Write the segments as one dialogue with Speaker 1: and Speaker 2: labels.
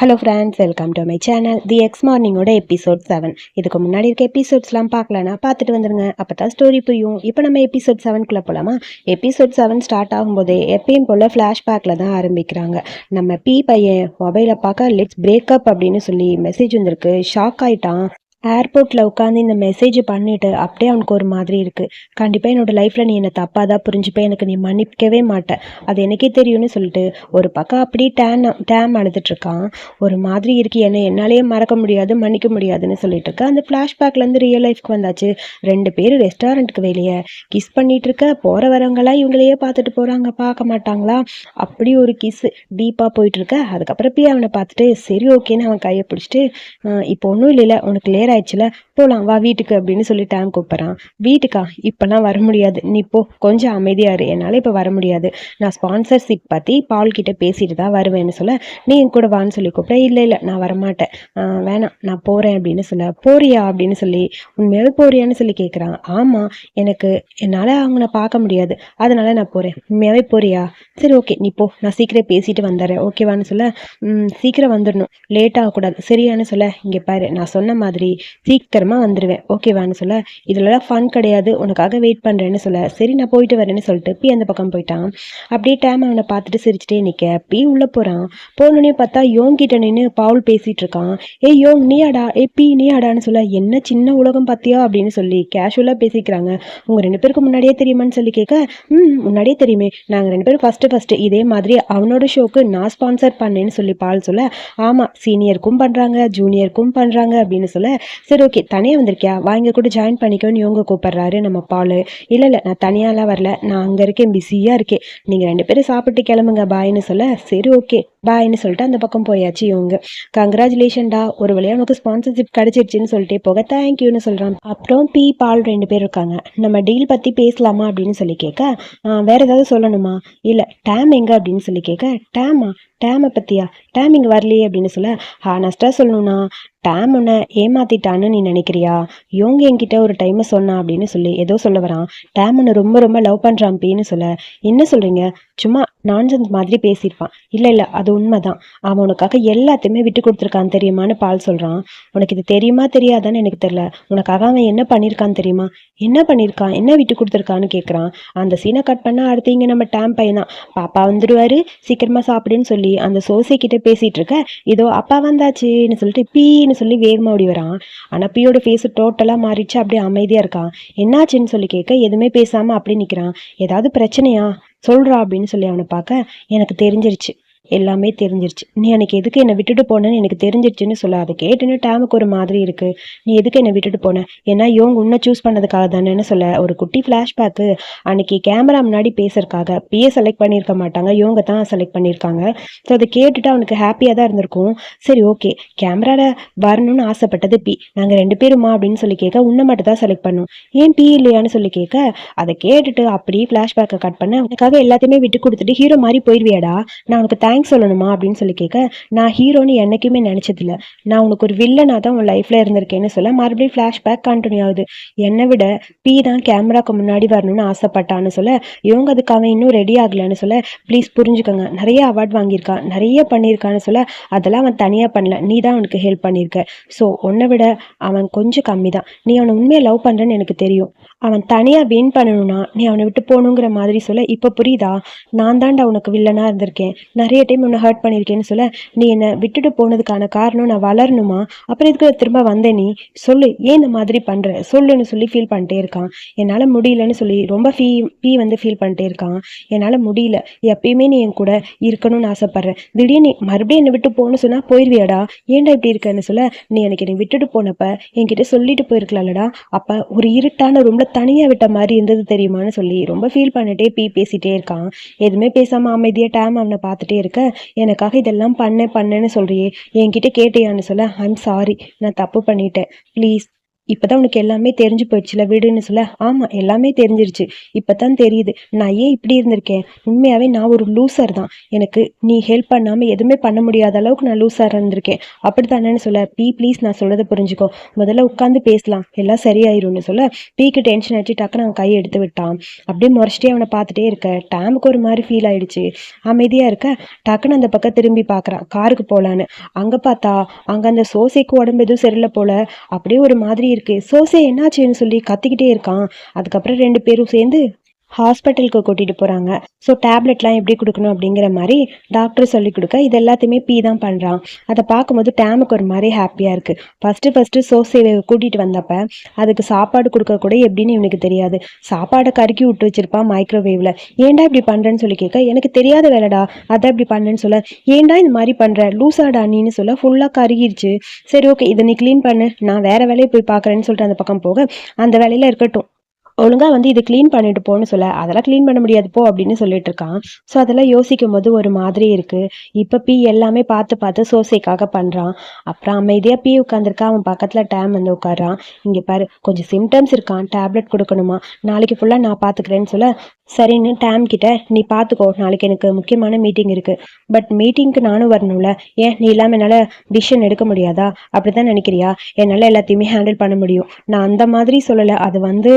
Speaker 1: Hello friends welcome to my channel the x மார்னிங்கோட episode seven இதுக்கு முன்னாடி இருக்க எபிசோட்ஸ்லாம் பார்க்கலனா பார்த்துட்டு வந்துருங்க. அப்போ தான் ஸ்டோரி புரியும். இப்போ நம்ம எபிசோட் செவன்குள்ளே போகலாமா எபிசோட் செவன் ஸ்டார்ட் ஆகும்போதே எப்பயும் போல் ஃப்ளாஷ்பேக்கில் தான் ஆரம்பிக்கிறாங்க. நம்ம பி பையன் மொபைலை பார்க்க லெட்ஸ் பிரேக்கப் அப்படின்னு சொல்லி மெசேஜ் வந்திருக்கு. ஷாக் ஆயிட்டான். ஏர்போர்ட்டில் உட்காந்து இந்த மெசேஜ் பண்ணிட்டு அப்படியே அவனுக்கு ஒரு மாதிரி இருக்குது கண்டிப்பாக என்னோட லைஃப்பில் நீ என்னை தப்பாக தான் புரிஞ்சுப்ப. எனக்கு நீ மன்னிக்கவே மாட்ட. அது எனக்கே தெரியும்னு சொல்லிட்டு ஒரு பக்கம் அப்படியே டேன் டேம் அழுதுட்ருக்கான் ஒரு மாதிரி இருக்குது என்னை என்னாலேயே மறக்க முடியாது மன்னிக்க முடியாதுன்னு சொல்லிட்டு இருக்க அந்த ஃப்ளாஷ்பேக்லேருந்து ரியல் லைஃப்க்கு வந்தாச்சு. ரெண்டு பேர் ரெஸ்டாரண்ட்டுக்கு வெளியே கிஸ் பண்ணிட்டு இருக்க. போகிற வரவங்களாம் இவங்களையே பார்த்துட்டு போகிறாங்க பார்க்க மாட்டாங்களா? அப்படி ஒரு கிஸ் டீப்பாக போயிட்டுருக்க அதுக்கப்புறம் போய் அவனை பார்த்துட்டு சரி ஓகேன்னு அவன் கையை பிடிச்சிட்டு இப்போ ஒன்றும் இல்லைல்ல. உனக்கு லேர் ஆயிடுச்சுல? போகலாம் வா வீட்டுக்கு அப்படின்னு சொல்லி டைம் கூப்பிட்றான். வீட்டுக்கா? இப்போலாம் வர முடியாது. நீ போ கொஞ்சம் அமைதியாக இரு. என்னால் இப்போ வர முடியாது. நான் ஸ்பான்சர்ஷிப் பற்றி பால் கிட்ட பேசிட்டு தான் வருவேன்னு சொல்ல நீ என் கூட வான்னு சொல்லி கூப்பிட இல்லை இல்லை நான் வரமாட்டேன். வேணாம் நான் போகிறேன் அப்படின்னு சொல்ல போறியா அப்படின்னு சொல்லி உண்மையாவே போறியான்னு சொல்லி கேட்குறான் ஆமாம் எனக்கு என்னால் அவங்கள பார்க்க முடியாது. அதனால நான் போகிறேன் உண்மையாகவே போறியா? சரி ஓகே நீ போ. நான் சீக்கிரம் பேசிட்டு வந்துடுறேன். ஓகேவான்னு சொல்ல சீக்கிரம் வந்துடணும். லேட் ஆகக்கூடாது. சரியான்னு சொல்ல இங்கே பாரு நான் சொன்ன மாதிரி சீக்கிரமாக வந்துடுவேன் ஓகேவான்னு சொல்ல. இதுலலாம் ஃபன் கிடையாது. உனக்காக வெயிட் பண்ணுறேன்னு சொல்ல. சரி நான் போயிட்டு வரேன்னு சொல்லிட்டு பி அந்த பக்கம் போயிட்டான். அப்படியே டைம் அவனை பார்த்துட்டு சிரிச்சிட்டே நிற்க பி உள்ளே போகிறான் போனோடனே பார்த்தா யோங் கிட்ட நின்று பாவுல் பேசிகிட்டு இருக்கான். ஏய் யோங் நீயாடா? ஏ பி நீயாடான்னு சொல்ல. என்ன சின்ன உலகம் பார்த்தியா அப்படின்னு சொல்லி கேஷுவலாக பேசிக்கிறாங்க. உங்கள் ரெண்டு பேருக்கு முன்னாடியே தெரியுமான்னு சொல்லி கேட்க? ம் முன்னாடியே தெரியுமே. நாங்கள் ரெண்டு பேரும் ஃபஸ்ட்டு ஃபஸ்ட்டு இதே மாதிரி அவனோட ஷோக்கு நான் ஸ்பான்சர் பண்ணேன்னு சொல்லி பால் சொல்ல ஆமாம் சீனியருக்கும் பண்ணுறாங்க ஜூனியருக்கும் பண்ணுறாங்க அப்படின்னு சொல்ல சரி ஓகே தனியாக வந்திருக்கியா? வாங்க கூட ஜாயின் பண்ணிக்கோன்னு இவங்க கூப்பிட்றாரு நம்ம பால் இல்லை இல்லை நான் தனியாலாம் வரல. நான் அங்கே இருக்கேன் பிஸியாக இருக்கேன். நீங்கள் ரெண்டு பேரும் சாப்பிட்டு கிளம்புங்க பாய்னு சொல்ல. சரி ஓகே பாய்னு சொல்லிட்டு அந்த பக்கம் போயாச்சு இவங்க. கங்க்ராச்சுலேஷன்டா ஒரு வழியாக உனக்கு ஸ்பான்சர்ஷிப் கிடச்சிருச்சுன்னு சொல்லிட்டு போக தேங்க்யூன்னு சொல்கிறான் அப்புறம் பி பால் ரெண்டு பேர் இருக்காங்க. நம்ம டீல் பற்றி பேசலாமா அப்படின்னு சொல்லி கேட்க "ஆ, வேற ஏதாவது சொல்லணுமா? இல்லை டேம் எங்க அப்படின்னு சொல்லி கேட்க டேமா டேமை பற்றியா டேம் இங்கே வரலையே அப்படின்னு சொல்ல ஹானஸ்ட்டாக சொல்லணும்னா டேம் உன்னை ஏமாத்திட்டான்னு நீ நினைக்கிறியா? இவங்க என்கிட்ட ஒரு டைம் சொன்னா அப்படின்னு சொல்லி ஏதோ சொல்ல வரான். டேம் உன்னை ரொம்ப ரொம்ப லவ் பண்ணுறான் பின்னு சொல்ல. என்ன சொல்கிறீங்க சும்மா நான்சன்ஸ் மாதிரி பேசியிருப்பான். இல்லை இல்லை அது உண்மைதான். அவன் உனக்காக எல்லாத்தையுமே விட்டு கொடுத்துருக்கான் தெரியுமான்னு பால் சொல்கிறான் உனக்கு இது தெரியுமா தெரியாதான்னு எனக்கு தெரியல. உனக்காக அவன் என்ன பண்ணியிருக்கான் தெரியுமா? என்ன பண்ணியிருக்கான்? என்ன விட்டு கொடுத்துருக்கான்னு கேட்குறான் அந்த சீனை கட் பண்ணால் அடுத்து இங்கே நம்ம டேம் பையன் தான் பாப்பா வந்துடுவாரு சீக்கிரமாக சாப்பிடுன்னு சொல்லி. அந்த சோசை கிட்ட பேசிகிட்டு இருக்க இதோ அப்பா வந்தாச்சுன்னு சொல்லிட்டு பீன்னு சொல்லி வேகமாக ஓடி வரான். ஆனால் பீயோட ஃபேஸ் டோட்டலாக மாறிடுச்சு அப்படியே அமைதியாக இருக்கான். என்னாச்சுன்னு சொல்லி கேட்க எதுவுமே பேசாமல் அப்படி நிற்கிறான் ஏதாவது பிரச்சனையா? சொல்கிறா அப்படின்னு சொல்லி அவனை பார்க்க எனக்கு தெரிஞ்சிருச்சு. எல்லாமே தெரிஞ்சிருச்சு. நீ எனக்கு எதுக்கு என்னை விட்டுட்டு போனேன்னு எனக்கு தெரிஞ்சிருச்சுன்னு சொல்ல அதை கேட்டுன்னு டேமுக்கு ஒரு மாதிரி இருக்கு. நீ எதுக்கு என்னை விட்டுட்டு போன? ஏன்னா இவங்க உன்னை சூஸ் பண்ணதுக்காக தானேன்னு சொல்ல. ஒரு குட்டி ஃப்ளாஷ்பேக்கு அன்னைக்கு கேமரா முன்னாடி பேசுறதுக்காக. பிஏ செலக்ட் பண்ணியிருக்க மாட்டாங்க. இவங்க தான் செலக்ட் பண்ணியிருக்காங்க. ஸோ அதை கேட்டுட்டு அவனுக்கு ஹாப்பியாக தான் இருந்திருக்கும். சரி ஓகே கேமராவில் வரணும்னு ஆசைப்பட்டது பி நாங்கள் ரெண்டு பேருமா அப்படின்னு சொல்லி கேட்க உன்னை மட்டும் தான் செலக்ட் பண்ணும். ஏன் பி இல்லையான்னு சொல்லி கேட்க அதை கேட்டுட்டு அப்படியே ஃப்ளாஷ்பேக்கை கட் பண்ண உனக்காக எல்லாத்தையுமே விட்டு கொடுத்துட்டு ஹீரோ மாதிரி போயிடுவியாடா நான் உனக்கு தேங்க்ஸ் சொல்லணுமா அப்படின்னு சொல்லி கேட்க நான் ஹீரோன்னு என்னைக்குமே நினச்சதில்ல. நான் உனக்கு ஒரு வில்லனாக தான் உன் லைஃப்பில் இருந்திருக்கேன்னு சொல்ல மறுபடியும் ஃப்ளாஷ்பேக் கண்டினியூ ஆகுது. என்னை விட பி தான் கேமராக்கு முன்னாடி வரணும்னு ஆசைப்பட்டான்னு சொல்ல இவங்க அதுக்கு அவன் இன்னும் ரெடி ஆகலைன்னு சொல்ல ப்ளீஸ் புரிஞ்சுக்கோங்க. நிறைய அவார்ட் வாங்கியிருக்கான் நிறைய பண்ணியிருக்கான்னு சொல்ல அதெல்லாம் அவன் தனியாக பண்ணல. நீ தான் அவனுக்கு ஹெல்ப் பண்ணியிருக்க. ஸோ உன்னை விட அவன் கொஞ்சம் கம்மி தான். நீ அவனை உண்மையை லவ் பண்ணுறேன்னு எனக்கு தெரியும். அவன் தனியாக வின் பண்ணணும்னா நீ அவனை விட்டு போகணுங்கிற மாதிரி சொல்ல இப்போ புரியுதா? நான் தான்டா உனக்கு வில்லனாக இருந்திருக்கேன். நிறைய டைம் உன்னை ஹர்ட் பண்ணியிருக்கேன்னு சொல்ல நீ என்னை விட்டுட்டு போனதுக்கான காரணம் நான் வளரணுமா? அப்புறம் இதுக்கு திரும்ப வந்தேன் நீ? சொல்லு ஏன் இந்த மாதிரி பண்ணுற சொல்லுன்னு சொல்லி ஃபீல் பண்ணிட்டே இருக்கான். என்னால் முடியலன்னு சொல்லி ரொம்ப ஃபீ ஃபீ வந்து ஃபீல் பண்ணிட்டே இருக்கான். என்னால் முடியல. எப்பயுமே நீ என் கூட இருக்கணும்னு ஆசைப்பட்றேன் திடீர்னு நீ மறுபடியும் என்னை விட்டு போகணும்னு சொன்னால் போயிடுவியாடா ஏன்டா இப்படி இருக்கன்னு சொல்ல நீ எனக்கு என்னை விட்டுட்டு போனப்ப என்கிட்ட சொல்லிட்டு போயிருக்கலாம்லடா. அப்போ ஒரு இருட்டான ரூமில் தனியாக விட்ட மாதிரி இருந்தது தெரியுமான்னு சொல்லி ரொம்ப ஃபீல் பண்ணிட்டே பீ பேசிட்டே இருக்கான். எதுவுமே பேசாமல் அமைதியாக டேம் அவனை பார்த்துட்டே இருக்கான். இருக்க? எனக்காக இதெல்லாம் பண்ணேன் பண்ணேன்னு சொல்றியே. என்கிட்ட கேட்டியான்னு சொல்ல ஐம் சாரி நான் தப்பு பண்ணிட்டேன். ப்ளீஸ் இப்பதான் உனக்கு எல்லாமே தெரிஞ்சு போயிடுச்சுல வீடுன்னு சொல்ல? ஆமா எல்லாமே தெரிஞ்சிருச்சு. இப்பதான் தெரியுது. நான் ஏன் இப்படி இருந்திருக்கேன்? உண்மையாவே நான் ஒரு லூசர் தான். எனக்கு நீ ஹெல்ப் பண்ணாம எதுவுமே பண்ண முடியாத அளவுக்கு நான் லூசர் இருந்திருக்கேன். அப்படித்தானேன்னு சொல்ல? பி ப்ளீஸ் நான் சொல்றதை புரிஞ்சுக்கோ. முதல்ல உட்காந்து பேசலாம். எல்லாம் சரியாயிரும்னு சொல்ல? பீக்கு டென்ஷன் ஆச்சு டக்குன்னு அவன் கையை எடுத்து விட்டான். அப்படியே முறைச்சிட்டே அவனை பார்த்துட்டே இருக்க. டேமுக்கு ஒரு மாதிரி ஃபீல் ஆயிடுச்சு. அமைதியா இருக்க. டக்குன்னு அந்த பக்கம் திரும்பி பார்க்குறான். காருக்கு போலான்னு. அங்க பார்த்தா அங்க அந்த சோசைக்கு உடம்பு எதுவும் சரியில்லை போல. அப்படியே ஒரு மாதிரி இருக்கு. சோசே என்னாச்சுன்னு சொல்லி கத்திக்கிட்டே இருக்கான். அதுக்கப்புறம் ரெண்டு பேரும் சேர்ந்து ஹாஸ்பிட்டலுக்கு கூட்டிட்டு போறாங்க. ஸோ டேப்லெட்லாம் எப்படி கொடுக்கணும் அப்படிங்கிற மாதிரி டாக்டர் சொல்லி கொடுக்க. இது எல்லாத்தையுமே பி தான் பண்றான். அதை பார்க்கும்போது டேமுக்கு ஒரு மாதிரி ஹாப்பியா இருக்கு. ஃபர்ஸ்ட் ஃபர்ஸ்ட் சோசேவை கூட்டிட்டு வந்தப்ப அதுக்கு சாப்பாடு கொடுக்க கூட எப்படின்னு இவனுக்கு தெரியாது. சாப்பாடை கருக்கி விட்டு வச்சிருப்பான் மைக்ரோவேவ்ல ஏன்டா இப்படி பண்றேன்னு சொல்லி கேட்க எனக்கு தெரியாத வேலைடா. அதான் இப்படி பண்ணேன்னு சொல்ல. ஏன்டா இந்த மாதிரி பண்ற? லூசாடா நீன்னு சொல்ல. ஃபுல்லா கருகிருச்சு. சரி ஓகே இதை நீ க்ளீன் பண்ணு. நான் வேற வேலையை போய் பார்க்குறேன்னு சொல்லிட்டு அந்த பக்கம் போக அந்த வேலையில இருக்கட்டும். ஒழுங்கா வந்து இது க்ளீன் பண்ணிட்டு போன்னு சொல்ல அதெல்லாம் க்ளீன் பண்ண முடியாது போ அப்படின்னு சொல்லிட்டு இருக்கான். ஸோ அதெல்லாம் யோசிக்கும் போது ஒரு மாதிரி இருக்கு. இப்போ பி எல்லாமே பார்த்து பார்த்து சோசைக்காக பண்றான். அப்புறம் அமைதியா பி உட்காந்துருக்கா அவன் பக்கத்துல டேம் வந்து உட்காரான் இங்க பாரு கொஞ்சம் சிம்டம்ஸ் இருக்கான் டேப்லெட் கொடுக்கணுமா? நாளைக்கு ஃபுல்லா நான் பார்த்துக்கிறேன்னு சொல்ல சரின்னு டேம் கிட்ட நீ பார்த்துக்கோ நாளைக்கு எனக்கு முக்கியமான மீட்டிங் இருக்கு. பட் மீட்டிங்க்கு நானும் வரணும்ல. ஏன் நீ இல்லாமல் என்னால் டிசிஷன் எடுக்க முடியாதா? அப்படிதான் நினைக்கிறியா? என்னால் எல்லாத்தையுமே ஹேண்டில் பண்ண முடியும். நான் அந்த மாதிரி சொல்லலை. அது வந்து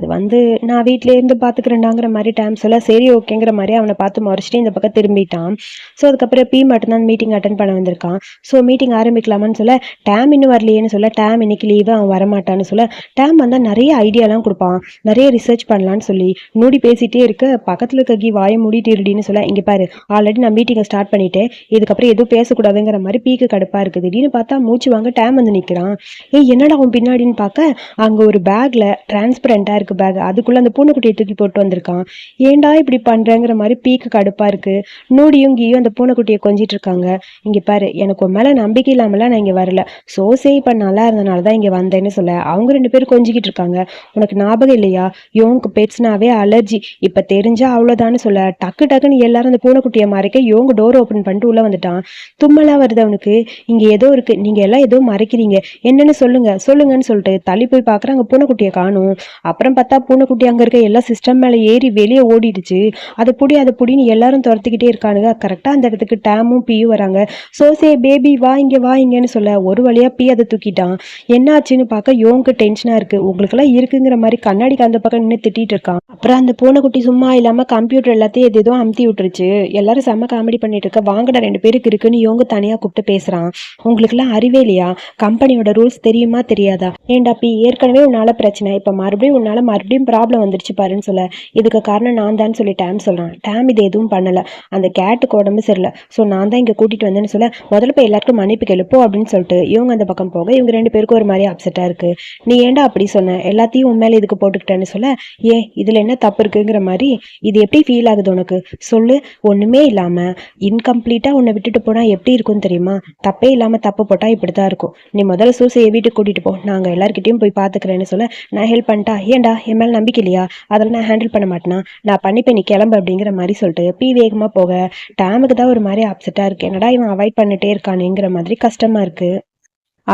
Speaker 1: அது வந்து நான் வீட்டிலே இருந்து பார்த்துக்கிறேன்டாங்கிற மாதிரி டைம் சொல்ல சரி ஓகேங்கிற மாதிரி அவனை பார்த்து முறைச்சிட்டு இந்த பக்கம் திரும்பிட்டான். ஸோ அதுக்கப்புறம் பி மட்டும்தான் மீட்டிங் அட்டன் பண்ண வந்திருக்கான். ஸோ மீட்டிங் ஆரம்பிக்கலாமான்னு சொல்ல டேம் இன்னும் வரலையேன்னு சொல்ல டேம் இன்னைக்கு லீவு அவன் வரமாட்டான்னு சொல்ல டேம் வந்தால் நிறைய ஐடியாலாம் கொடுப்பான். நிறைய ரிசர்ச் பண்ணலான்னு சொல்லி நூடி பேசிட்டே இருக்க பக்கத்தில் இருக்க கி வாயை மூடிட்டு இருடின்னு சொல்ல இங்கே பாரு ஆல்ரெடி நான் மீட்டிங்கை ஸ்டார்ட் பண்ணிட்டேன். இதுக்கப்புறம் எதுவும் பேசக்கூடாதுங்கிற மாதிரி பீக்கு கடுப்பாக இருக்குது. திடீர்னு பார்த்தா மூச்சு வாங்க டேம் வந்து நிற்கிறான் ஏய் என்னடா அவன் பின்னாடின்னு பார்க்க அங்கே ஒரு பேக்கில் டிரான்ஸ்பரண்ட்டாக இருக்கு பேக் அதுக்குள்ளே அந்த பூனைக்குட்டியை தூக்கி போட்டு வந்திருக்கான். ஏன்டா இப்படி பண்ணுறேங்கிற மாதிரி பீக்கு கடுப்பாக இருக்கு. நூடியும் கீயும் அந்த பூனைக்குட்டியை கொஞ்சிட்டு இருக்காங்க. இங்கே பாரு எனக்கு உன் மேலே நம்பிக்கை இல்லாமலாம் நான் இங்கே வரல. சோசே இப்போ நல்லா இருந்தனால தான் இங்கே வந்தேன்னு சொல்ல. அவங்க ரெண்டு பேரும் கொஞ்சிக்கிட்டு இருக்காங்க. உனக்கு ஞாபகம் இல்லையா? யோங்க்கு பெட்ஸ்னாவே அலர்ஜி இப்போ தெரிஞ்சா அவ்வளோதான்னு சொல்ல. டக்கு டக்குன்னு எல்லாரும் அந்த பூனைக்குட்டியை மறைக்க யோங்க டோர் ஓப்பன் பண்ணிட்டு உள்ளே வந்துட்டான். தும்மலா வருது அவனுக்கு. இங்கே ஏதோ இருக்கு. நீங்கள் எல்லாம் ஏதோ மறைக்கிறீங்க. என்னன்னு சொல்லுங்க. சொல்லுங்கன்னு சொல்லிட்டு தள்ளி போய் பார்க்குற அங்கே பூனைக்குட்டியை காணும். அப்புறம் பார்த்தா பூனைக்குட்டி அங்கே இருக்க எல்லா சிஸ்டம் மேலே ஏறி வெளியே ஓடிடுச்சு. அதை புடி அதை புடின்னு எல்லாரும் துரத்துக்கிட்டே இருக்கானுங்க. கரெக்டாக அந்த இடத்துக்கு டேமும் பியும் வராங்க. சோசே பேபி வா இங்கே வா இங்கன்னு சொல்ல ஒரு வழியாக பி அதை தூக்கிட்டான். என்னாச்சுன்னு பார்க்க யோங்க்கு டென்ஷனாக இருக்கு. உங்களுக்கெல்லாம் இருக்குங்கிற மாதிரி கண்ணாடிக்கு அந்த பக்கம் நின்று திட்டிட்டு இருக்கான். அப்புறம் அந்த பூனைக்குட்டி சும்மா இல்லாமல் கம்ப்யூட்டர் எல்லாத்தையும் எது எதுவும் அமுத்தி விட்டுருச்சு. எல்லாரும் செம்ம காமெடி பண்ணிட்டு இருக்க. வாங்கடா ரெண்டு பேருக்கு இருக்குன்னு யோங்க தனியாக கூப்பிட்டு பேசுகிறான் உங்களுக்குலாம் அறிவே இல்லையா? கம்பெனியோட ரூல்ஸ் தெரியுமா தெரியாதா? ஏன்டா பி ஏற்கனவே உன்னால பிரச்சனை. இப்போ மறுபடியும் உன்னால் மறுபடியும் ப்ராப்ளம் வந்துருச்சு பாருன்னு சொல்ல. இதுக்கு காரணம் நான் தான் சொல்லி டேம் சொல்கிறான் டேம் இது எதுவும் பண்ணலை. அந்த கேட்டுக்கு உடம்பு சரியில்லை. ஸோ நான் தான் இங்கே கூட்டிகிட்டு வந்தேன்னு சொல்ல முதல்ல போய் எல்லாருக்கும் மன்னிப்பு கேளுப்போ அப்படின்னு சொல்லிட்டு இவங்க அந்த பக்கம் போக இவங்க ரெண்டு பேருக்கும் ஒரு மாதிரி அப்செட்டாக இருக்கு. நீ ஏன்டா அப்படி சொன்ன? எல்லாத்தையும் உன் மேலே இதுக்கு போட்டுக்கிட்டேன்னு சொல்ல ஏன் இதில் என்ன தப்பு இருக்குங்கிற மாதிரி இது எப்படி ஃபீல் ஆகுது உனக்கு? சொல்லு. ஒன்றுமே இல்லாமல் இன்கம்ப்ளீட்டாக உன்னை விட்டுட்டு போனால் எப்படி இருக்கும்னு தெரியுமா? தப்பே இல்லாமல் தப்பு போட்டால் இப்படி தான் இருக்கும். நீ முதல்ல சூசையை வீட்டுக்கு கூட்டிகிட்டு போ. நாங்கள் எல்லாருக்கிட்டையும் போய் பார்த்துக்கிறேன்னு சொல்ல நான் ஹெல்ப் பண்ணிட்டா ஏன்டா என் மேலே நம்பிக்கை இல்லையா? அதெல்லாம் நான் ஹேண்டில் பண்ண மாட்டேனா? நான் பண்ணிப்பேன் நீ கிளம்பு அப்படிங்கிற மாதிரி சொல்லிட்டு பி வேகமாக போக டேமுக்கு தான் ஒரு மாதிரி அப்செட்டாக இருக்கு. என்னடா இவன் அவாய்ட் பண்ணிட்டே இருக்கானுங்கிற மாதிரி கஷ்டமாக இருக்குது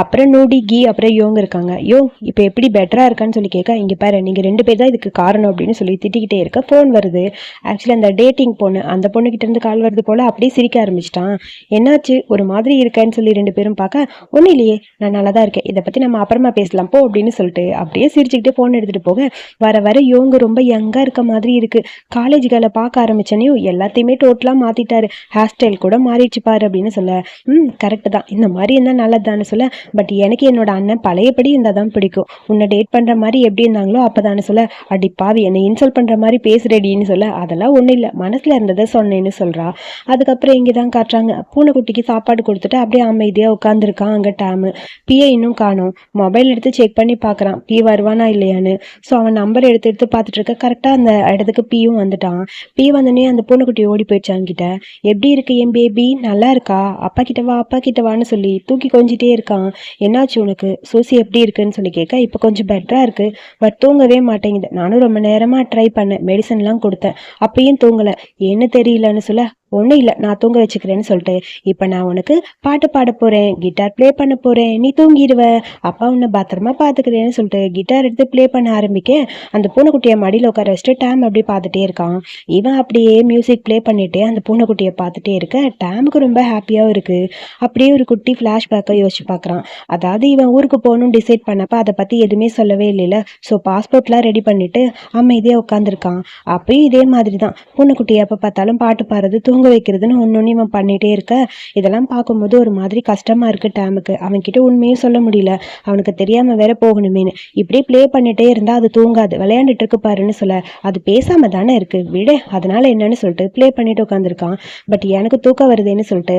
Speaker 1: அப்புறம் நூடி கீ அப்புறம் யோங் இருக்காங்க. யோ இப்போ எப்படி பெட்டராக இருக்கான்னு சொல்லி கேட்க இங்கே பாரு நீங்கள் ரெண்டு பேர் தான் இதுக்கு காரணம் அப்படின்னு சொல்லி திட்டிக்கிட்டே இருக்க ஃபோன் வருது. ஆக்சுவலி அந்த டேட்டிங் பொண்ணு அந்த பொண்ணுக்கிட்டேருந்து கால் வருது போல் அப்படியே சிரிக்க ஆரம்பிச்சிட்டான். என்னாச்சு? ஒரு மாதிரி இருக்கேன்னு சொல்லி ரெண்டு பேரும் பார்க்க ஒன்றும் இல்லையே நான் நல்லா தான் இருக்கேன். இதை பற்றி நம்ம அப்புறமா பேசலாம். போ அப்படின்னு சொல்லிட்டு அப்படியே சிரிச்சுக்கிட்டே ஃபோன் எடுத்துகிட்டு போக வர வர யோங்க ரொம்ப யங்காக இருக்க மாதிரி இருக்குது காலேஜ் கேர்ளை பார்க்க ஆரம்பிச்சனையும் எல்லாத்தையுமே டோட்டலாக மாற்றிட்டாரு ஹேர் ஸ்டைல் கூட மாறிடுச்சு பாரு அப்படின்னு சொல்ல ம் கரெக்டு தான். இந்த மாதிரி இருந்தால் நல்லதுதான்னு சொல்ல பட் எனக்கு என்னோட அண்ணன் பழையபடி இருந்தால் தான் பிடிக்கும். உன்னை டேட் பண்ணுற மாதிரி எப்படி இருந்தாங்களோ அப்போதானே சொல்ல அடி பாவி என்னை இன்சல்ட் பண்ணுற மாதிரி பேசுறேடின்னு சொல்ல அதெல்லாம் ஒன்றும் இல்லை. மனசில் இருந்ததை சொன்னேன்னு சொல்கிறா அதுக்கப்புறம் இங்கே தான் காட்டுறாங்க. பூனைக்குட்டிக்கு சாப்பாடு கொடுத்துட்டு அப்படியே அமைதியாக உட்காந்துருக்கான் அங்கே டேமு பிஏ இன்னும் காணும். மொபைல் எடுத்து செக் பண்ணி பார்க்குறான். பி வருவானா இல்லையான்னு. ஸோ அவன் நம்பர் எடுத்து எடுத்து பார்த்துட்டு இருக்க. கரெக்டாக அந்த இடத்துக்கு பியும் வந்துட்டான். பி வந்தோடனே அந்த பூனைக்குட்டி ஓடி போயிடுச்சு அவன்கிட்ட. எப்படி இருக்கு என் பேபி நல்லா இருக்கா? அப்பா கிட்ட வா அப்பா கிட்ட வான்னு சொல்லி தூக்கி கொஞ்சிட்டே இருக்கான். என்னாச்சு உனக்கு? சூசி எப்படி இருக்குன்னு சொல்லி கேட்க இப்போ கொஞ்சம் பெட்டராக இருக்கு. பட் தூங்கவே மாட்டேங்குது. நானும் ரொம்ப நேரமாக ட்ரை பண்ணேன். மெடிசன்லாம் கொடுத்தேன். அப்பயும் தூங்கலை. என்ன தெரியலன்னு சொல்ல ஒன்றும் இல்லை நான் தூங்க வச்சுக்கிறேன்னு சொல்லிட்டு இப்போ நான் உனக்கு பாட்டு பாட போகிறேன் கிட்டார் ப்ளே பண்ண போகிறேன் நீ தூங்கிடுவ அப்பா உன்னை பத்திரமா பார்த்துக்கிறேன்னு சொல்லிட்டு கிட்டார் எடுத்து ப்ளே பண்ண ஆரம்பிக்க அந்த பூனைக்குட்டியை மடியில் உட்கார வச்சுட்டு டேம் அப்படியே பார்த்துட்டே இருக்கான். இவன் அப்படியே மியூசிக் ப்ளே பண்ணிட்டு அந்த பூனைக்குட்டியை பார்த்துட்டே இருக்க டேமுக்கு ரொம்ப ஹாப்பியாகவும் இருக்குது அப்படியே ஒரு குட்டி ஃப்ளாஷ்பேக்கை யோசிச்சு பார்க்குறான் அதாவது இவன் ஊருக்கு போகணும்னு டிசைட் பண்ணப்போ அதை பற்றி எதுவுமே சொல்லவே இல்லைல்ல. ஸோ பாஸ்போர்ட்லாம் ரெடி பண்ணிட்டு அமைதியாக உட்காந்துருக்கான் அப்பயும் இதே மாதிரி தான் பூனைக்குட்டி எப்போ பார்த்தாலும் பாட்டு பாடுறது தூங்க வைக்கிறதுன்னு ஒன்று இவன் பண்ணிகிட்டே இருக்க. இதெல்லாம் பார்க்கும்போது ஒரு மாதிரி கஷ்டமாக இருக்குது டேமுக்கு. அவன்கிட்ட உண்மையும் சொல்ல முடியல. அவனுக்கு தெரியாமல் வேற போகணுமேனு இப்படியே ப்ளே பண்ணிட்டே இருந்தால் அது தூங்காது. விளையாண்டுட்டு இருக்கு பாருன்னு சொல்ல. அது பேசாம தானே இருக்கு. விடு அதனால என்னன்னு சொல்லிட்டு ப்ளே பண்ணிட்டு உட்காந்துருக்கான் பட் எனக்கு தூக்கம் வருதுன்னு சொல்லிட்டு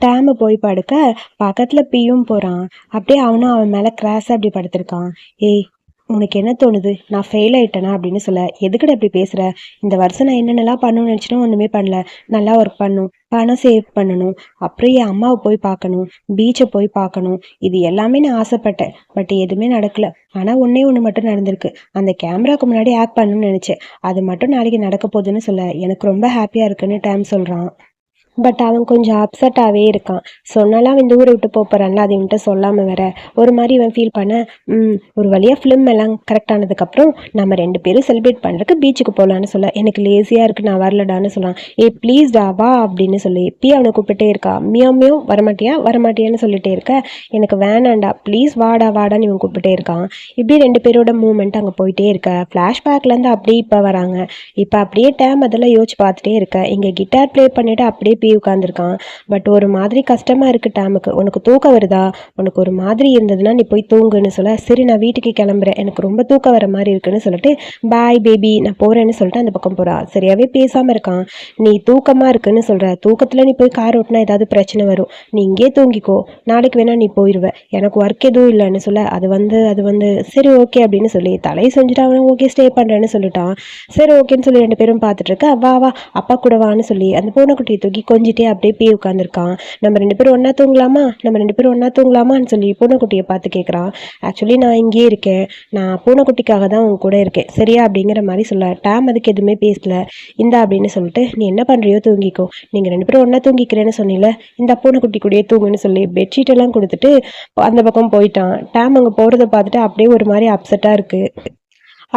Speaker 1: டேமு போய் படுக்க பக்கத்தில் பியும் போகிறான் அப்படியே அவனும் அவன் மேலே கிராஸாக அப்படி படுத்திருக்கான். ஏய் உனக்கு என்ன தோணுது? நான் ஃபெயில் ஆயிட்டேனா அப்படின்னு சொல்ல எதுக்குடா இப்படி பேசுகிற இந்த வருஷம் நான் என்னென்னலாம் பண்ணணும்னு நினச்சினா ஒன்றுமே பண்ணல. நல்லா ஒர்க் பண்ணும் பணம் சேவ் பண்ணணும் அப்புறம் என் அம்மாவை போய் பார்க்கணும் பீச்சை போய் பார்க்கணும். இது எல்லாமே நான் ஆசைப்பட்டேன். பட் எதுவுமே நடக்கல. ஆனால் ஒன்றே ஒன்று மட்டும் நடந்திருக்கு. அந்த கேமராக்கு முன்னாடி ஆக்ட் பண்ணணும்னு நினச்சேன். அது மட்டும் நாளைக்கு நடக்க போகுதுன்னு சொல்ல எனக்கு ரொம்ப ஹாப்பியாக இருக்குன்னு டைம் சொல்கிறான் பட் அவன் கொஞ்சம் அப்செட்டாகவே இருக்கான். சொன்னாலும் அவன் இந்த ஊரை விட்டு போகிறான்ல அது இவன்கிட்ட சொல்லாமல் வேற. ஒரு மாதிரி இவன் ஃபீல் பண்ண ம் ஒரு வழியாக ஃபிலிம் எல்லாம் கரெக்ட் ஆனதுக்கப்புறம் நம்ம ரெண்டு பேரும் செலிப்ரேட் பண்ணுறதுக்கு பீச்சுக்கு போகலான்னு சொல்ல. எனக்கு லேசியாக இருக்குது நான் வரலடான்னு சொல்லலாம் ஏ ப்ளீஸ் டா வா அப்படின்னு சொல்லி எப்பயும் அவனை கூப்பிட்டே இருக்கா? மியோ மியோ வரமாட்டியா? வரமாட்டியான்னு சொல்லிட்டே இருக்க. எனக்கு வேணாண்டா ப்ளீஸ் வாடா வாடான்னு இவன் கூப்பிட்டே இருக்கான். இப்படி ரெண்டு பேரோட மூமெண்ட் அங்கே போயிட்டே இருக்க. ஃப்ளாஷ்பேக்லேருந்து அப்படியே இப்போ வராங்க. இப்போ அப்படியே டேம் அதெல்லாம் யோசிச்சு பார்த்துட்டே இருக்க. இங்கே கிட்டார் ப்ளே பண்ணிவிட்டு அப்படியே போய் உட்காந்துருக்கான் பட் ஒரு மாதிரி கஷ்டமாக இருக்குது டேமுக்கு உனக்கு தூக்கம் வருதா? உனக்கு ஒரு மாதிரி இருந்ததுன்னா நீ போய் தூங்குன்னு சொல்ல சரி நான் வீட்டுக்கு கிளம்புறேன். எனக்கு ரொம்ப தூக்கம் வர மாதிரி இருக்குன்னு சொல்லிட்டு பாய் பேபி நான் போகிறேன்னு சொல்லிட்டு அந்த பக்கம் போகிறா சரியாகவே பேசாமல் இருக்கான். நீ தூக்கமாக இருக்குன்னு சொல்கிற தூக்கத்தில் நீ போய் கார் ஓட்டினா ஏதாவது பிரச்சனை வரும். நீ இங்கே தூங்கிக்கோ. நாளைக்கு வேணால் நீ போயிடுவேன் எனக்கு ஒர்க் எதுவும் இல்லைன்னு சொல்ல அது வந்து அது வந்து சரி ஓகே அப்படின்னு சொல்லி தலையை செஞ்சுட்டு அவனை ஓகே ஸ்டே பண்ணுறேன்னு சொல்லிட்டான். சரி ஓகேன்னு சொல்லி ரெண்டு பேரும் பார்த்துட்டு இருக்க வா வா அப்பா கூட வான்னு சொல்லி அந்த பூனைக்குட்டியை தூக்கி கொஞ்சிட்டே அப்படியே பீ உட்காந்துருக்கான் நம்ம ரெண்டு பேரும் ஒன்றா தூங்கலாமா? நம்ம ரெண்டு பேரும் ஒன்றா தூங்கலாமான்னு சொல்லி பூனைக்குட்டியை பார்த்து கேட்குறான் ஆக்சுவலி நான் இங்கேயே இருக்கேன். நான் பூனைக்குட்டிக்காக தான் உங்க கூட இருக்கேன். சரியா? அப்படிங்கிற மாதிரி சொல்ல. டேம் அதுக்கு எதுவுமே பேசல. இந்தா அப்படின்னு சொல்லிட்டு நீ என்ன பண்ணுறியோ தூங்கிக்கோ. நீங்கள் ரெண்டு பேரும் ஒன்றா தூங்கிக்கிறேன்னு சொன்னீல. இந்த பூனைக்குட்டி கூடயே தூங்குன்னு சொல்லி பெட்ஷீட் எல்லாம் கொடுத்துட்டு அந்த பக்கம் போயிட்டான். டேம் அங்கே போகிறத பார்த்துட்டு அப்படியே ஒரு மாதிரி அப்செட்டாக இருக்குது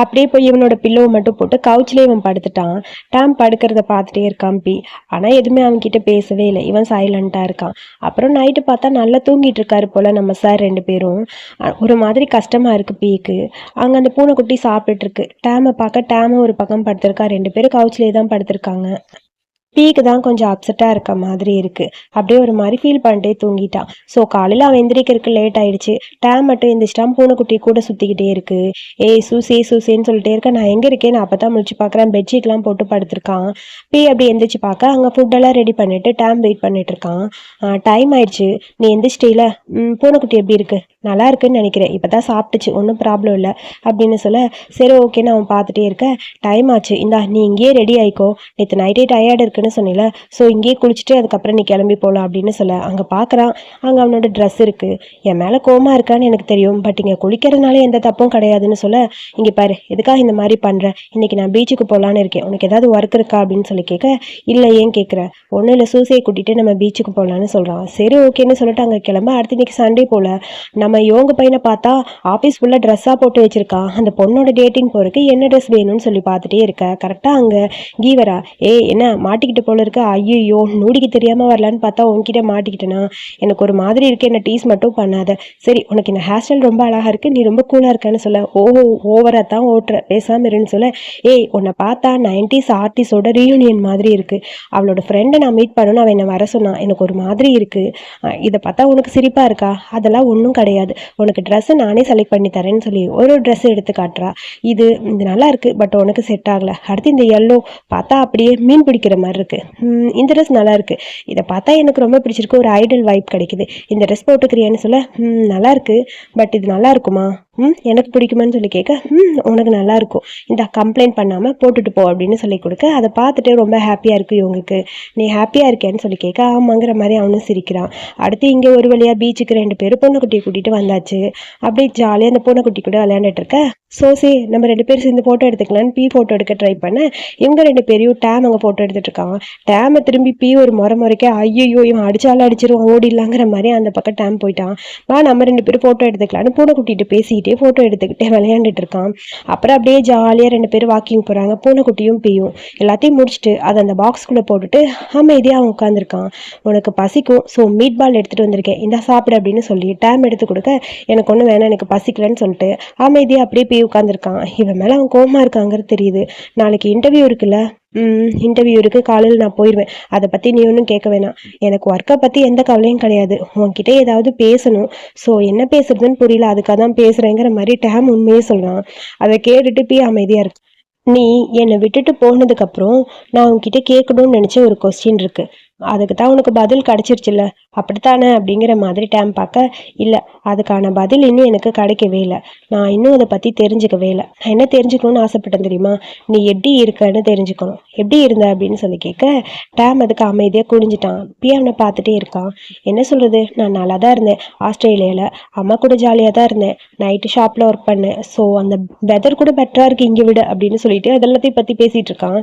Speaker 1: அப்படியே போய் இவனோட பில்லோவை மட்டும் போட்டு கவுச்சிலே இவன் படுத்துட்டான். டேம் படுக்கிறத பார்த்துட்டே இருக்கான் பி. ஆனால் எதுவுமே அவன்கிட்ட பேசவே இல்லை. இவன் சைலண்ட்டாக இருக்கான். அப்புறம் நைட்டு பார்த்தா நல்லா தூங்கிட்டு இருக்காரு போல் நம்ம சார் ரெண்டு பேரும். ஒரு மாதிரி கஷ்டமாக இருக்குது பீக்கு. அங்கே அந்த பூனைக்குட்டி சாப்பிட்டுட்டு இருக்கு. டேமை பார்க்க டேமை ஒரு பக்கம் படுத்திருக்கா. ரெண்டு பேரும் கவுச்சிலே தான் படுத்திருக்காங்க. பீக்கு தான் கொஞ்சம் அப்செட்டாக இருக்க மாதிரி இருக்குது அப்படியே ஒரு மாதிரி ஃபீல் பண்ணிட்டே தூங்கிட்டான் ஸோ காலையில் அவன் எந்திரிக்கிறதுக்கு லேட் ஆயிடுச்சு. டேம் மட்டும் எந்திரிச்சிட்டான். பூனைக்குட்டி கூட சுற்றிக்கிட்டே இருக்கு. ஏய் சூசே சூசேன்னு சொல்லிட்டே இருக்க. நான் எங்கே இருக்கேன் நான் அப்போ தான் முடிச்சு பார்க்குறேன் பெட்ஷீட்லாம் போட்டு படுத்திருக்கான். பீ அப்படி எந்திரிச்சு பார்க்க அங்கே ஃபுட்டெல்லாம் ரெடி பண்ணிட்டு டேம் வெயிட் பண்ணிட்டு இருக்கான். டைம் ஆயிடுச்சு. நீ எந்திரிச்சிட்டீல ம், பூனைக்குட்டி எப்படி இருக்குது நல்லா இருக்குன்னு நினைக்கிறேன். இப்போ தான் சாப்பிட்டுச்சு. ஒன்றும் ப்ராப்ளம் இல்லை. அப்படின்னு சொல்ல சரி ஓகேன்னு அவன் பார்த்துட்டே இருக்க டைம் ஆச்சு. இந்தா நீ இங்கேயே ரெடி ஆயிக்கோ. நேற்று நைட்டே டயர்டு இருக்குன்னு சொன்னில ஸோ இங்கேயே குளிச்சுட்டு அதுக்கப்புறம் நீ கிளம்பி போகலாம் அப்படின்னு சொல்ல அங்கே பார்க்குறான் அங்கே அவனோட ட்ரெஸ் இருக்குது என் மேலே கோமா இருக்கான்னு எனக்கு தெரியும். பட் இங்கே குளிக்கிறதுனால எந்த தப்பும் கிடையாதுன்னு சொல்ல இங்கே பாரு எதுக்காக இந்த மாதிரி பண்ணுறேன் இன்றைக்கி நான் பீச்சுக்கு போகலான்னு இருக்கேன். உனக்கு ஏதாவது ஒர்க் இருக்கா அப்படின்னு சொல்லி கேட்க இல்லை ஏன் கேட்குறேன் ஒன்றும் இல்லை சூசையை கூட்டிகிட்டு நம்ம பீச்சுக்கு போகலான்னு சொல்கிறான் சரி ஓகேன்னு சொல்லிட்டு அங்கே கிளம்ப அடுத்து இன்னைக்கு சண்டே போல். நம்ம யோங்க பையனை பார்த்தா ஆஃபீஸ் ஃபுல்லாக ட்ரெஸ்ஸாக போட்டு வச்சிருக்கான் அந்த பொண்ணோட டேட்டிங் போகிறதுக்கு என்ன ட்ரெஸ் வேணும்னு சொல்லி பார்த்துட்டே இருக்க. கரெக்டாக அங்கே கீவரா ஏய் என்ன மாட்டிக்கிட்டு போல இருக்க? ஐயோ நூடிக்கு தெரியாமல் வரலான்னு பார்த்தா உன்கிட்ட மாட்டிக்கிட்டேனா? எனக்கு ஒரு மாதிரி இருக்கு என்ன டீஸ் மட்டும் பண்ணாத. சரி உனக்கு இந்த ஹேர் ஸ்டைல் ரொம்ப அழகாக இருக்குது நீ ரொம்ப கூலாக இருக்கான்னு சொல்ல. ஓ ஓவராக தான் ஓட்டுற. பேசாமல் இருன்னு சொல்ல. ஏய் உன்னை பார்த்தா நைன்டிஸ் ஆர்டிஸ்டோட ரீயூனியன் மாதிரி இருக்குது அவளோட ஃப்ரெண்டை நான் மீட் பண்ணணும் அவன் என்னை வர சொன்னான். எனக்கு ஒரு மாதிரி இருக்குது இதை பார்த்தா உனக்கு சிரிப்பாக இருக்கா? அதெல்லாம் ஒன்றும் கிடையாது. உனக்கு ட்ரெஸ்ஸை நானே செலக்ட் பண்ணி தரேன்னு சொல்லி ஒரு ட்ரெஸ் எடுத்து காட்டுறா. இது இது நல்லா இருக்கு பட் உனக்கு செட் ஆகல. அடுத்து இந்த எல்லோ பார்த்தா அப்படியே மீன் பிடிக்கிற மாதிரி இருக்கு. இந்த ட்ரெஸ் நல்லா இருக்கு. இதை பார்த்தா எனக்கு ரொம்ப பிடிச்சிருக்கு. ஒரு ஐடல் வைப் கிடைக்குது. இந்த ட்ரெஸ் போட்டுக்கிறியான்னு சொல்ல நல்லா இருக்கு பட் இது நல்லா இருக்குமா? ம் எனக்கு பிடிக்குமான்னு சொல்லி கேட்க ம் உனக்கு நல்லா இருக்கும். இந்த கம்ப்ளைண்ட் பண்ணாமல் போட்டுட்டு போ அப்படின்னு சொல்லி கொடுக்க. அதை பார்த்துட்டு ரொம்ப ஹாப்பியாக இருக்கு இவங்களுக்கு. நீ ஹாப்பியாக இருக்கேன்னு சொல்லி கேட்க ஆமாங்கிற மாதிரி அவனும் சிரிக்கிறான். அடுத்து இங்கே ஒரு வழியாக பீச்சுக்கு ரெண்டு பேரும் பொண்ணுக்குட்டியை கூட்டிகிட்டு வந்தாச்சு. அப்படியே ஜாலியாக அந்த பூனைக்குட்டி கூட விளையாண்டுட்டு இருக்க. சோசி நம்ம ரெண்டு பேரும் சேர்ந்து ஃபோட்டோ எடுத்துக்கலான்னு பி ஃபோட்டோ எடுக்க ட்ரை பண்ணேன் இவங்க ரெண்டு பேரையும் டேம் அங்கே ஃபோட்டோ எடுத்துட்டு இருக்காங்க. டேமை திரும்பி பி ஒரு முறை முறைக்கே ஐயோ இவன் அடிச்சாலும் அடிச்சிருவான் ஓடிடலாங்கிற மாதிரி அந்த பக்கம் டேம் போயிட்டான். வா நம்ம ரெண்டு பேரும் ஃபோட்டோ எடுத்துக்கலான்னு பூனைக்குட்டிட்டு பேசிக்கிட்டே ஃபோட்டோ எடுத்துக்கிட்டே விளையாண்டுட்டு இருக்கான். அப்புறம் அப்படியே ஜாலியாக ரெண்டு பேரும் வாக்கிங் போகிறாங்க பூனைக்குட்டியும் பியும் எல்லாத்தையும் முடிச்சுட்டு அதை அந்த பாக்ஸ்குள்ளே போட்டுட்டு அமைதியாக அவன் உட்காந்துருக்கான் உனக்கு பசிக்கும் ஸோ மீட் பால் எடுத்துகிட்டு வந்திருக்கேன். இந்த சாப்பிடு அப்படின்னு சொல்லி டேம் எடுத்து கொடுக்க எனக்கு ஒன்றும் வேணாம் எனக்கு பசிக்கலன்னு சொல்லிட்டு அமைதியாக அப்படியே போய் உட்காந்துருக்கான் இவன் மேலே அவன் கோமா இருக்காங்கிறது தெரியுது. நாளைக்கு இன்டர்வியூ இருக்குல்ல? ம் இன்டர்வியூ இருக்கு. காலையில் நான் போயிடுவேன் அதை பற்றி நீ ஒன்றும் கேட்க வேணாம். எனக்கு ஒர்க்கை பற்றி எந்த கவலையும் கிடையாது. உன்கிட்ட ஏதாவது பேசணும். ஸோ என்ன பேசுறதுன்னு புரியல. அதுக்காக தான் பேசுகிறேங்கிற மாதிரி டேம் உண்மையே சொல்கிறான் அதை கேட்டுட்டு போய் அமைதியாக இருக்கு நீ என்னை விட்டுட்டு போனதுக்கப்புறம் நான் உன்கிட்ட கேட்கணும்னு நினச்ச ஒரு கொஸ்டின் இருக்கு. அதுக்கு தான் உனக்கு பதில் கிடச்சிருச்சுல்ல? அப்படித்தானே அப்படிங்கிற மாதிரி டேம் பார்க்க இல்லை அதுக்கான பதில் இன்னும் எனக்கு கிடைக்கவே இல்லை. நான் இன்னும் அதை பற்றி தெரிஞ்சுக்கவே இல்லை. நான் என்ன தெரிஞ்சுக்கணும்னு ஆசைப்பட்டேன் தெரியுமா? நீ எப்படி இருக்கன்னு தெரிஞ்சுக்கணும். எப்படி இருந்த அப்படின்னு சொல்லி கேட்க டேம் அதுக்கு அமைதியாக குடிஞ்சிட்டான் அப்படியே அவனை பார்த்துட்டே இருக்கான். என்ன சொல்கிறது நான் நல்லா தான் இருந்தேன். ஆஸ்திரேலியாவில் அம்மா கூட ஜாலியாக தான் இருந்தேன். நைட்டு ஷாப்பில் ஒர்க் பண்ணேன். ஸோ அந்த வெதர் கூட பெட்டராக இருக்குது இங்கே விட அப்படின்னு சொல்லிட்டு அதெல்லாத்தையும் பற்றி பேசிகிட்டு இருக்கான்.